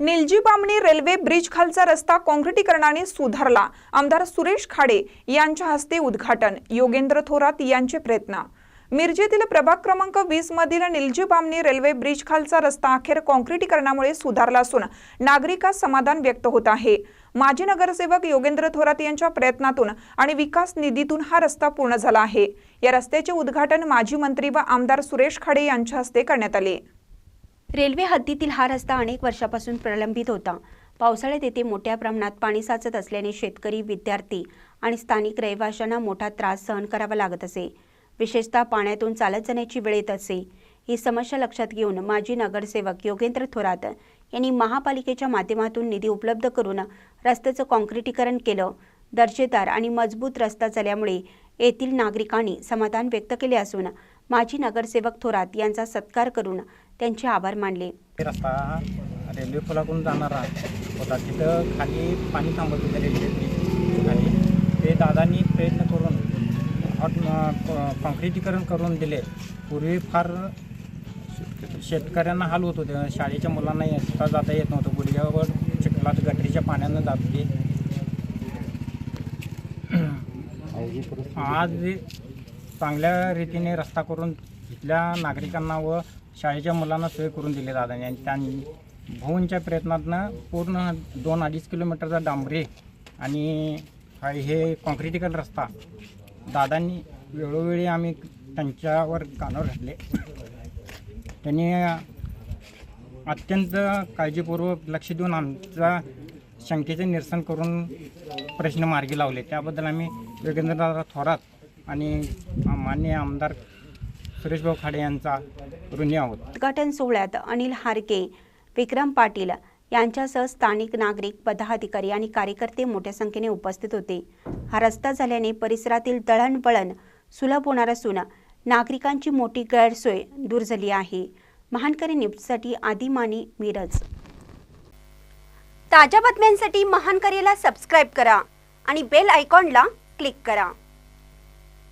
Nilaji Bamani railway bridge खालचा रस्ता काँक्रिटीकरणाने सुधारला. आमदार सुरेश खाडे यांच्या हस्ते उद्घाटन. योगेंद्र थोरात यांचे प्रयत्न. मिरजेतील प्रभाग क्रमांक वीस मधील निलजी बामणी रेल्वे ब्रिज खालचा रस्ता अखेर काँक्रिटीकरणामुळे सुधारला असून नागरिकात समाधान व्यक्त होत आहे. माजी नगरसेवक योगेंद्र थोरात यांच्या प्रयत्नातून आणि विकास निधीतून हा रस्ता पूर्ण झाला आहे. या रस्त्याचे उद्घाटन माजी मंत्री व आमदार सुरेश खाडे यांच्या हस्ते करण्यात आले. रेल्वे हद्दीतील हा रस्ता अनेक वर्षापासून प्रलंबित होता. पावसाळ्यात येथे मोठ्या प्रमाणात पाणी साचत असल्याने शेतकरी विद्यार्थी आणि स्थानिक रहिवाशांना मोठा त्रास सहन करावा लागत असे. विशेषतः पाण्यातून चालत जाण्याची वेळ येत असे. ही समस्या लक्षात घेऊन माजी नगरसेवक योगेंद्र थोरात यांनी महापालिकेच्या माध्यमातून निधी उपलब्ध करून रस्त्याचं काँक्रिटीकरण केलं. दर्जेदार आणि मजबूत रस्ता झाल्यामुळे येथील नागरिकांनी समाधान व्यक्त केले असून माजी नगरसेवक थोरात यांचा सत्कार करून त्यांचे आभार मानले. हे रस्ता रेल्वे पुलाकडून जाणारा होता तिथं खाली पाणी थांबत होतं रेल्वे ब्रिज खाली ते दादांनी प्रयत्न करून कॉन्क्रिटीकरण करून दिले. पूर्वी फार शेतकऱ्यांना हाल होत होते. शाळेच्या मुलांना येता जाता येत नव्हतं. गुडघ्यावर चिखलात गटरीच्या पाण्यानं जात होते आज चांगल्या रीतीने रस्ता करून इथल्या नागरिकांना व शाळेच्या मुलांना सोय करून दिली दादांनी. आणि त्यांनी भाऊंच्या प्रयत्नातनं पूर्ण दोन अडीच किलोमीटरचा डांबरे आणि हे कॉन्क्रिटिकल रस्ता दादांनी वेळोवेळी आम्ही त्यांच्यावर कानावर घातले. त्यांनी अत्यंत काळजीपूर्वक लक्ष देऊन आमचा शंकेचे निरसन करून प्रश्न मार्गी लावले. त्याबद्दल आम्ही योगेंद्रदादा थोरात आणि मान्य आमदार सुरेशभाऊ खाडे यांचा ऋणी आहोत. उद्घाटन सोहळ्यात अनिल हारके विक्रम पाटील यांच्यासह स्थानिक नागरिक पदाधिकारी आणि कार्यकर्ते मोठ्या संख्येने उपस्थित होते. हा रस्ता झाल्याने परिसरातील दळणवळण सुलभ होणार असून नागरिकांची मोठी गैरसोय दूर झाली आहे. महानकरी न्यूजसाठी आदिमानी मिरज. ताज्या बातम्यांसाठी महानकरीला सबस्क्राईब करा आणि बेल आयकॉनला क्लिक करा.